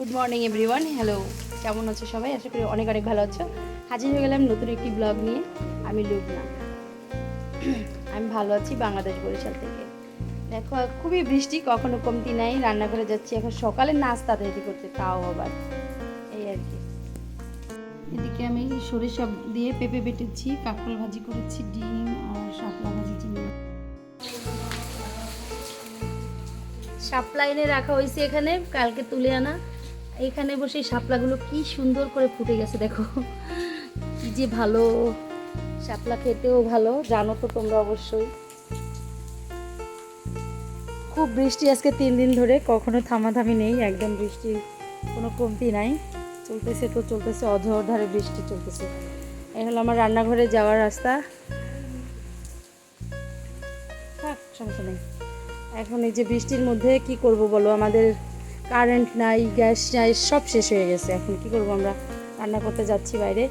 Good morning everyone hello কেমন আছো সবাই? আশা করি অনেক অনেক ভালো আছো। হাজির হয়ে গেলাম নতুন একটি ব্লগ নিয়ে। আমি লুবনা। আমি ভালো আছি বাংলাদেশ বরিশাল থেকে। দেখো খুবই বৃষ্টি কখনো কমতি নাই। রান্নাঘরে যাচ্ছি এখন সকালে নাস্তা রেডি করতে তাও আবার। এই আর কি। এদিকে আমি সরিষা দিয়ে পেঁপে বেটেছি কাঁকরোল ভাজি করেছি ডিম আর শাপলা ভাজি চিনি শাপলা এনে রাখা হয়েছে এখানে কালকে তুলে আনা। এখানে বসে শাপলাগুলো কি সুন্দর করে ফুটে গেছে দেখো। কি যে ভালো। শাপলা খেতেও ভালো, জানো তো তোমরা অবশ্যই। খুব বৃষ্টি আজকে তিন দিন ধরে, কখনো থামাথামি নেই, একদম বৃষ্টির কোনো কমতি নাই। চলতেছে তো চলতেছে, অঝোর ধারে বৃষ্টি চলতেছে। এই হলো আমার রান্নাঘরে যাওয়ার রাস্তা। থাক, সমস্যা নেই। এখন এই যে বৃষ্টির মধ্যে কি করব বলো? আমাদের কারেন্ট নাই, গ্যাস নাই, সব শেষ হয়ে গেছে। এখন কি করব আমরা? রান্না করতে যাচ্ছি বাইরে।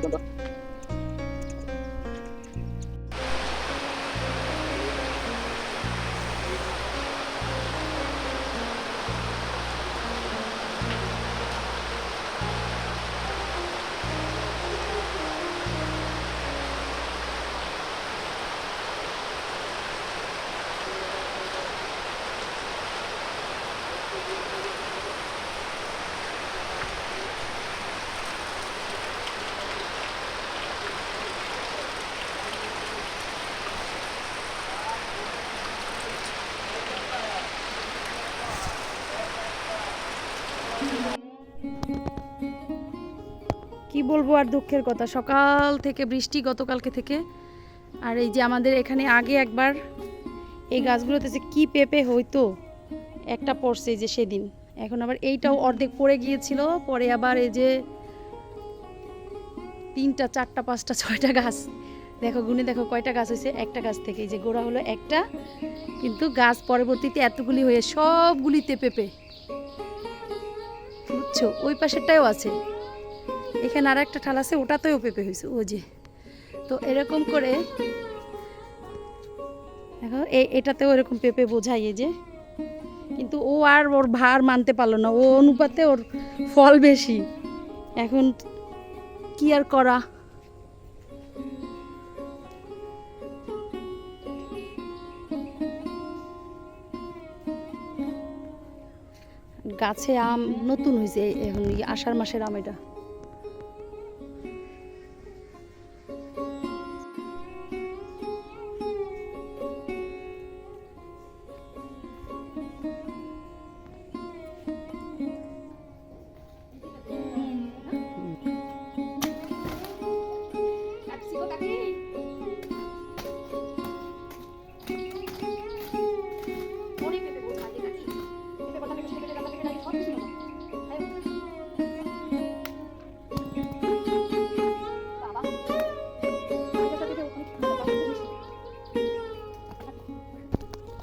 走走走 কি বলব আর দুঃখের কথা? সকাল থেকে বৃষ্টি গতকালকে থেকে। আর এই যে আমাদের এখানে আগে একবার এই গাছগুলোতে যে কি পেঁপে হইতো, একটা পড়ছে যে সেদিন। এখন আবার এইটাও অর্ধেক পড়ে গিয়েছিল, পরে আবার এই যে তিনটা, চারটা, পাঁচটা, ছয়টা গাছ। দেখো গুনে, দেখো কয়টা গাছ হয়েছে? একটা গাছ থেকে। যে গোড়া হলো একটা, কিন্তু গাছ পরবর্তীতে এতগুলি হয়ে সবগুলিতে পেঁপে। বুঝছ? ওই পাশেরটাও আছে। এখানে আর একটা ঠাল আছে ওটাতেও পেঁপে হয়েছে। ও যে, তো এরকম করে দেখো এটাতেও এরকম পেঁপে বোঝাই যে। কিন্তু ও আর ওর ভার মানতে পারল না, ও অনুপাতে ওর ফল বেশি। এখন কি আর করা? গাছে আম নতুন হয়েছে, এখন আষাঢ় মাসের আম এটা।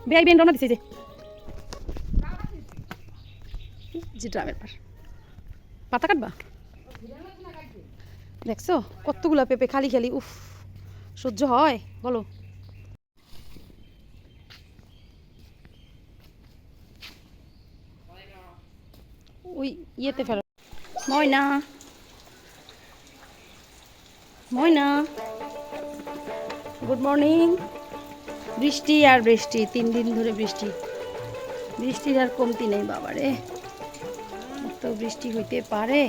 বেআই বেন রওনা দিছে যে। ড্রামের পাতা কাটবা? দেখছ? কতগুলা পেঁপে খালি খালি, উফ, সহ্য হয়, বলো। ওই ইয়েতে ফেলো। ময়না। ময়না। Good morning. বৃষ্টি আর বৃষ্টি, তিন দিন ধরে বৃষ্টি। বৃষ্টির আর কমতি নেই বাবারে। তো বৃষ্টি হইতে পারে।